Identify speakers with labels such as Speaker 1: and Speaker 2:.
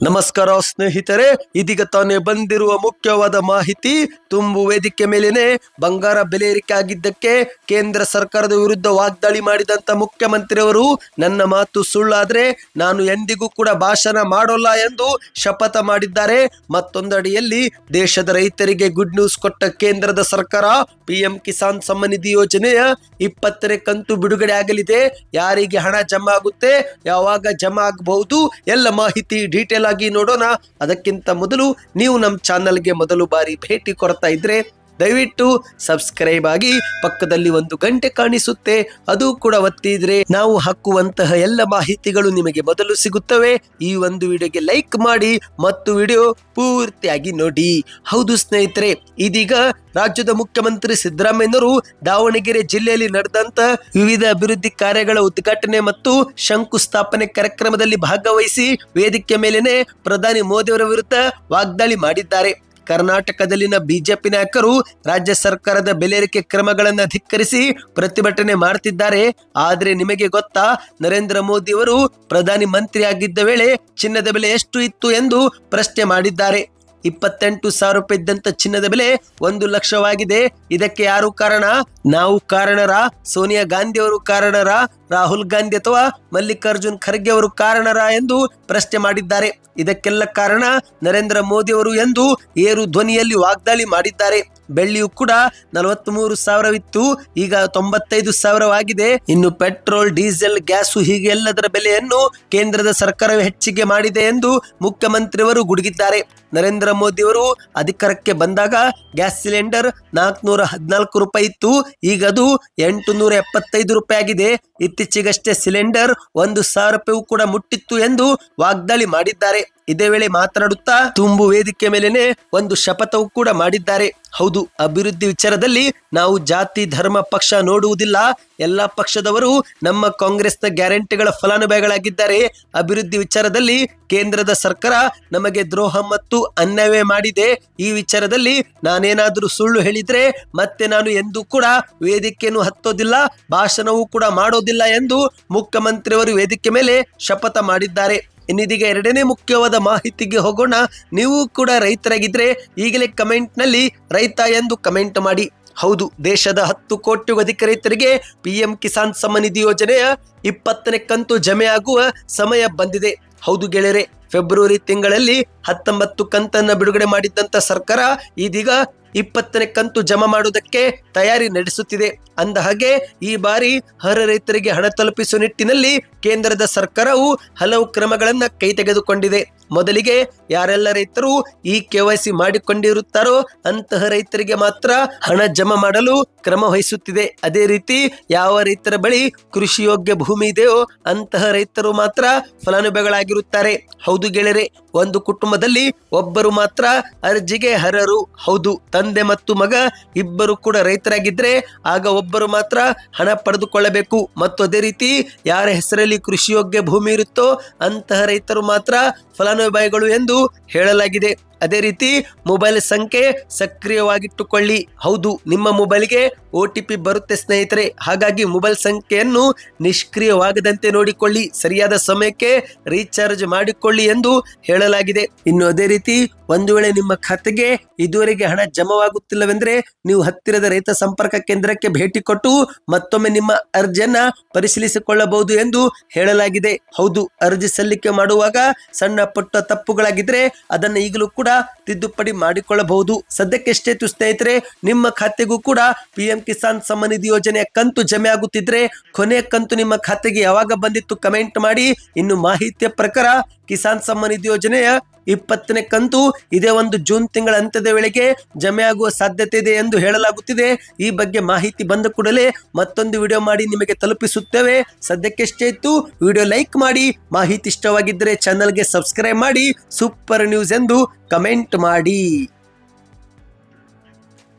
Speaker 1: ನಮಸ್ಕಾರ ಸ್ನೇಹಿತರೆ, ಇದೀಗ ತಾನೇ ಬಂದಿರುವ ಮುಖ್ಯವಾದ ಮಾಹಿತಿ, ತುಂಬು ವೇದಿಕೆ ಮೇಲೇನೆ ಬಂಗಾರ ಬೆಲೆ ಏರಿಕೆ ಆಗಿದ್ದಕ್ಕೆ ಕೇಂದ್ರ ಸರ್ಕಾರದ ವಿರುದ್ಧ ವಾಗ್ದಾಳಿ ಮಾಡಿದಂತ ಮುಖ್ಯಮಂತ್ರಿಯವರು, ನನ್ನ ಮಾತು ಸುಳ್ಳಾದ್ರೆ ನಾನು ಎಂದಿಗೂ ಕೂಡ ಭಾಷಣ ಮಾಡೋಲ್ಲ ಎಂದು ಶಪಥ ಮಾಡಿದ್ದಾರೆ. ಮತ್ತೊಂದಡಿಯಲ್ಲಿ ದೇಶದ ರೈತರಿಗೆ ಗುಡ್ ನ್ಯೂಸ್ ಕೊಟ್ಟ ಕೇಂದ್ರದ ಸರ್ಕಾರ ಪಿಎಂ ಕಿಸಾನ್ ಸಮ್ಮಾನ್ ನಿಧಿ ಯೋಜನೆಯ ಇಪ್ಪತ್ತನೇ ಕಂತು ಬಿಡುಗಡೆ ಆಗಲಿದೆ. ಯಾರಿಗೆ ಹಣ ಜಮಾ ಆಗುತ್ತೆ, ಯಾವಾಗ ಜಮಾ ಆಗಬಹುದು, ಎಲ್ಲ ಮಾಹಿತಿ ಡೀಟೇಲ್ ಆಗಿ ನೋಡೋಣ. ಅದಕ್ಕಿಂತ ಮೊದಲು ನೀವು ನಮ್ಮ ಚಾನಲ್ಗೆ ಮೊದಲು ಬಾರಿ ಭೇಟಿ ಕೊಡ್ತಾ ಇದ್ರೆ ದಯವಿಟ್ಟು ಸಬ್ಸ್ಕ್ರೈಬ್ ಆಗಿ ಪಕ್ಕದಲ್ಲಿ ಒಂದು ಗಂಟೆ ಕಾಣಿಸುತ್ತೆ, ಅದು ಕೂಡ ಒತ್ತಿದ್ರೆ ನಾವು ಹಾಕುವಂತಹ ಎಲ್ಲ ಮಾಹಿತಿಗಳು ನಿಮಗೆ ಮೊದಲು ಸಿಗುತ್ತವೆ. ಈ ಒಂದು ವಿಡಿಯೋಗೆ ಲೈಕ್ ಮಾಡಿ ಮತ್ತು ವಿಡಿಯೋ ಪೂರ್ತಿಯಾಗಿ ನೋಡಿ. ಹೌದು ಸ್ನೇಹಿತರೆ, ಇದೀಗ ರಾಜ್ಯದ ಮುಖ್ಯಮಂತ್ರಿ ಸಿದ್ದರಾಮಯ್ಯನವರು ದಾವಣಗೆರೆ ಜಿಲ್ಲೆಯಲ್ಲಿ ನಡೆದಂತ ವಿವಿಧ ಅಭಿವೃದ್ಧಿ ಕಾರ್ಯಗಳ ಉದ್ಘಾಟನೆ ಮತ್ತು ಶಂಕುಸ್ಥಾಪನೆ ಕಾರ್ಯಕ್ರಮದಲ್ಲಿ ಭಾಗವಹಿಸಿ ವೇದಿಕೆ ಮೇಲೇನೆ ಪ್ರಧಾನಿ ಮೋದಿಯವರ ವಿರುದ್ಧ ವಾಗ್ದಾಳಿ ಮಾಡಿದ್ದಾರೆ. ಕರ್ನಾಟಕದಲ್ಲಿನ ಬಿಜೆಪಿ ನಾಯಕರು ರಾಜ್ಯ ಸರ್ಕಾರದ ಬೆಲೆರಿಕೆ ಕ್ರಮಗಳನ್ನು ಧಿಕ್ಕರಿಸಿ ಪ್ರತಿಭಟನೆ ಮಾಡ್ತಿದ್ದಾರೆ. ಆದರೆ ನಿಮಗೆ ಗೊತ್ತಾ, ನರೇಂದ್ರ ಮೋದಿ ಅವರು ಪ್ರಧಾನಿ ಮಂತ್ರಿ ಆಗಿದ್ದ ವೇಳೆ ಚಿನ್ನದ ಬೆಲೆ ಎಷ್ಟು ಇತ್ತು ಎಂದು ಪ್ರಶ್ನೆ ಮಾಡಿದ್ದಾರೆ. ಇಪ್ಪತ್ತೆಂಟು ಸಾವಿರ ರೂಪಾಯಿ ಇದ್ದಂತ ಚಿನ್ನದ ಬೆಲೆ ಒಂದು ಲಕ್ಷವಾಗಿದೆ. ಇದಕ್ಕೆ ಯಾರು ಕಾರಣ? ನಾವು ಕಾರಣರ, ಸೋನಿಯಾ ಗಾಂಧಿ ಅವರು ಕಾರಣರ, ರಾಹುಲ್ ಗಾಂಧಿ ಅಥವಾ ಮಲ್ಲಿಕಾರ್ಜುನ್ ಖರ್ಗೆ ಅವರು ಕಾರಣರ ಎಂದು ಪ್ರಶ್ನೆ ಮಾಡಿದ್ದಾರೆ. ಇದಕ್ಕೆಲ್ಲ ಕಾರಣ ನರೇಂದ್ರ ಮೋದಿ ಅವರು ಎಂದು ಏರು ಧ್ವನಿಯಲ್ಲಿ ವಾಗ್ದಾಳಿ ಮಾಡಿದ್ದಾರೆ. ಬೆಳ್ಳಿಯು ಕೂಡ ನಲವತ್ತ್ ಮೂರು ಸಾವಿರವಿತ್ತು. ಈಗ ತೊಂಬತ್ತೈದು ಸಾವಿರವಾಗಿದೆ. ಇನ್ನು ಪೆಟ್ರೋಲ್, ಡೀಸೆಲ್, ಗ್ಯಾಸು ಹೀಗೆ ಎಲ್ಲದರ ಬೆಲೆಯನ್ನು ಕೇಂದ್ರದ ಸರ್ಕಾರವೇ ಹೆಚ್ಚಿಗೆ ಮಾಡಿದೆ ಎಂದು ಮುಖ್ಯಮಂತ್ರಿಯವರು ಗುಡುಗಿದ್ದಾರೆ. ನರೇಂದ್ರ ಮೋದಿ ಅವರು ಅಧಿಕಾರಕ್ಕೆ ಬಂದಾಗ ಗ್ಯಾಸ್ ಸಿಲಿಂಡರ್ ನಾಲ್ಕುನೂರ ಹದಿನಾಲ್ಕು ರೂಪಾಯಿ ಇತ್ತು. ಈಗ ಅದು ಎಂಟು ನೂರ ಎಪ್ಪತ್ತೈದು ರೂಪಾಯಿ ಆಗಿದೆ. ಇತ್ತೀಚೆಗಷ್ಟೇ ಸಿಲಿಂಡರ್ ಒಂದು ಸಾವಿರ ರೂಪಾಯಿ ಕೂಡ ಮುಟ್ಟಿತ್ತು ಎಂದು ವಾಗ್ದಾಳಿ ಮಾಡಿದ್ದಾರೆ. ಇದೇ ವೇಳೆ ಮಾತನಾಡುತ್ತಾ ತುಂಬು ವೇದಿಕೆ ಮೇಲೇನೆ ಒಂದು ಶಪಥವು ಕೂಡ ಮಾಡಿದ್ದಾರೆ. ಹೌದು, ಅಭಿವೃದ್ಧಿ ವಿಚಾರದಲ್ಲಿ ನಾವು ಜಾತಿ, ಧರ್ಮ, ಪಕ್ಷ ನೋಡುವುದಿಲ್ಲ. ಎಲ್ಲ ಪಕ್ಷದವರು ನಮ್ಮ ಕಾಂಗ್ರೆಸ್ನ ಗ್ಯಾರಂಟಿಗಳ ಫಲಾನುಭವಿಗಳಾಗಿದ್ದಾರೆ. ಅಭಿವೃದ್ಧಿ ವಿಚಾರದಲ್ಲಿ ಕೇಂದ್ರದ ಸರ್ಕಾರ ನಮಗೆ ದ್ರೋಹ ಮತ್ತು ಅನ್ಯಾಯ ಮಾಡಿದೆ. ಈ ವಿಚಾರದಲ್ಲಿ ನಾನೇನಾದರೂ ಸುಳ್ಳು ಹೇಳಿದ್ರೆ ಮತ್ತೆ ನಾನು ಎಂದೂ ಕೂಡ ವೇದಿಕೆಯನ್ನು ಹತ್ತೋದಿಲ್ಲ, ಭಾಷಣವೂ ಕೂಡ ಮಾಡೋದಿಲ್ಲ ಎಂದು ಮುಖ್ಯಮಂತ್ರಿಯವರು ವೇದಿಕೆ ಮೇಲೆ ಶಪಥ ಮಾಡಿದ್ದಾರೆ. ಇನ್ನಿದೀಗ ಎರಡನೇ ಮುಖ್ಯವಾದ ಮಾಹಿತಿಗೆ ಹೋಗೋಣ. ನೀವು ಕೂಡ ರೈತರಾಗಿದ್ರೆ ಈಗಲೇ ಕಮೆಂಟ್ನಲ್ಲಿ ರೈತ ಎಂದು ಕಮೆಂಟ್ ಮಾಡಿ. ಹೌದು, ದೇಶದ ಹತ್ತು ಕೋಟಿಗೂ ಅಧಿಕ ರೈತರಿಗೆ ಪಿಎಂ ಕಿಸಾನ್ ಸಮ್ಮಾನ್ ನಿಧಿ ಯೋಜನೆಯ ಇಪ್ಪತ್ತನೇ ಕಂತು ಜಮೆ ಆಗುವ ಸಮಯ ಬಂದಿದೆ. ಹೌದು ಗೆಳೆಯರೆ ಫೆಬ್ರವರಿ ತಿಂಗಳಲ್ಲಿ ಹತ್ತೊಂಬತ್ತು ಕಂತನ್ನ ಬಿಡುಗಡೆ ಮಾಡಿದ್ದಂತ ಸರ್ಕಾರ ಇದೀಗ ಇಪ್ಪತ್ತನೇ ಕಂತು ಜಮಾ ಮಾಡುವುದಕ್ಕೆ ತಯಾರಿ ನಡೆಸುತ್ತಿದೆ. ಅಂದ ಹಾಗೆ ಈ ಬಾರಿ ಹರ ರೈತರಿಗೆ ಹಣ ತಲುಪಿಸುವ ನಿಟ್ಟಿನಲ್ಲಿ ಕೇಂದ್ರದ ಸರ್ಕಾರವು ಹಲವು ಕ್ರಮಗಳನ್ನು ಕೈ ತೆಗೆದುಕೊಂಡಿದೆ ಮೊದಲಿಗೆ ಯಾರೆಲ್ಲ ರೈತರು ಈ ಕೆವೈಸಿ ಮಾಡಿಕೊಂಡಿರುತ್ತಾರೋ ಅಂತಹ ರೈತರಿಗೆ ಮಾತ್ರ ಹಣ ಜಮಾ ಮಾಡಲು ಕ್ರಮ ವಹಿಸುತ್ತಿದೆ. ಅದೇ ರೀತಿ ಯಾವ ರೈತರ ಬಳಿ ಕೃಷಿ ಯೋಗ್ಯ ಭೂಮಿ ಇದೆಯೋ ಅಂತಹ ರೈತರು ಮಾತ್ರ ಫಲಾನುಭವಿಗಳಾಗಿರುತ್ತಾರೆ. ಹೌದು ಗೆಳೆಯರೆ ಒಂದು ಕುಟುಂಬದಲ್ಲಿ ಒಬ್ಬರು ಮಾತ್ರ ಅರ್ಜಿಗೆ ಹರರು ಹೌದು, ತಂದೆ ಮತ್ತು ಮಗ ಇಬ್ಬರು ಕೂಡ ರೈತರಾಗಿದ್ದರೆ ಆಗ ಒಬ್ಬರು ಮಾತ್ರ ಹಣ ಪಡೆದುಕೊಳ್ಳಬೇಕು. ಮತ್ತು ಅದೇ ರೀತಿ ಯಾರ ಹೆಸರಲ್ಲಿ ಕೃಷಿಯೋಗ್ಯ ಭೂಮಿ ಇರುತ್ತೋ ಅಂತಹ ರೈತರು ಮಾತ್ರ ಫಲಾನುಭವಿಗಳು ಎಂದು ಹೇಳಲಾಗಿದೆ. ಅದೇ ರೀತಿ ಮೊಬೈಲ್ ಸಂಖ್ಯೆ ಸಕ್ರಿಯವಾಗಿಟ್ಟುಕೊಳ್ಳಿ. ಹೌದು, ನಿಮ್ಮ ಮೊಬೈಲ್ಗೆ ಒ ಟಿ ಪಿ ಬರುತ್ತೆ ಸ್ನೇಹಿತರೆ. ಹಾಗಾಗಿ ಮೊಬೈಲ್ ಸಂಖ್ಯೆಯನ್ನು ನಿಷ್ಕ್ರಿಯವಾಗದಂತೆ ನೋಡಿಕೊಳ್ಳಿ. ಸರಿಯಾದ ಸಮಯಕ್ಕೆ ರೀಚಾರ್ಜ್ ಮಾಡಿಕೊಳ್ಳಿ ಎಂದು ಹೇಳಲಾಗಿದೆ. ಇನ್ನು ಅದೇ ರೀತಿ ಒಂದು ವೇಳೆ ನಿಮ್ಮ ಖಾತೆಗೆ ಇದುವರೆಗೆ ಹಣ ಜಮವಾಗುತ್ತಿಲ್ಲವೆಂದ್ರೆ ನೀವು ಹತ್ತಿರದ ರೈತ ಸಂಪರ್ಕ ಕೇಂದ್ರಕ್ಕೆ ಭೇಟಿ ಕೊಟ್ಟು ಮತ್ತೊಮ್ಮೆ ನಿಮ್ಮ ಅರ್ಜಿಯನ್ನ ಪರಿಶೀಲಿಸಿಕೊಳ್ಳಬಹುದು ಎಂದು ಹೇಳಲಾಗಿದೆ. ಹೌದು, ಅರ್ಜಿ ಸಲ್ಲಿಕೆ ಮಾಡುವಾಗ ಸಣ್ಣ ಪುಟ್ಟ ತಪ್ಪುಗಳಾಗಿದ್ರೆ ಅದನ್ನು ಈಗಲೂ ಕೂಡ ತಿದ್ದುಪಡಿ ಮಾಡಿಕೊಳ್ಳಬಹುದು. ಸದ್ಯಕ್ಕೆ ಎಷ್ಟೇತು ಸ್ನೇಹಿತರೆ ನಿಮ್ಮ ಖಾತೆಗೂ ಕೂಡ ಪಿಎಂ ಕಿಸಾನ್ ಸಮ್ಮಾನ್ ನಿಧಿ ಯೋಜನೆಯ ಕಂತು ಜಮೆ ಆಗುತ್ತಿದ್ರೆ ಕೊನೆಯ ಕಂತು ನಿಮ್ಮ ಖಾತೆಗೆ ಯಾವಾಗ ಬಂದಿತ್ತು ಕಮೆಂಟ್ ಮಾಡಿ. ಇನ್ನು ಮಾಹಿತಿಯ ಪ್ರಕಾರ ಕಿಸಾನ್ ಸಮ್ಮಾನ್ ನಿಧಿ ಯೋಜನೆಯ ಇಪ್ಪತ್ತನೇ ಕಂತು ಇದೇ ಒಂದು ಜೂನ್ ತಿಂಗಳ ಅಂತ್ಯದ ವೇಳೆಗೆ ಜಮೆ ಆಗುವ ಸಾಧ್ಯತೆ ಇದೆ ಎಂದು ಹೇಳಲಾಗುತ್ತಿದೆ. ಈ ಬಗ್ಗೆ ಮಾಹಿತಿ ಬಂದ ಕೂಡಲೇ ಮತ್ತೊಂದು ವಿಡಿಯೋ ಮಾಡಿ ನಿಮಗೆ ತಲುಪಿಸುತ್ತೇವೆ. ಸದ್ಯಕ್ಕೆಷ್ಟೇ ಇತ್ತು, ವಿಡಿಯೋ ಲೈಕ್ ಮಾಡಿ, ಮಾಹಿತಿ ಇಷ್ಟವಾಗಿದ್ದರೆ ಚಾನಲ್ಗೆ ಸಬ್ಸ್ಕ್ರೈಬ್ ಮಾಡಿ, ಸೂಪರ್ ನ್ಯೂಸ್ ಎಂದು ಕಮೆಂಟ್ ಮಾಡಿ.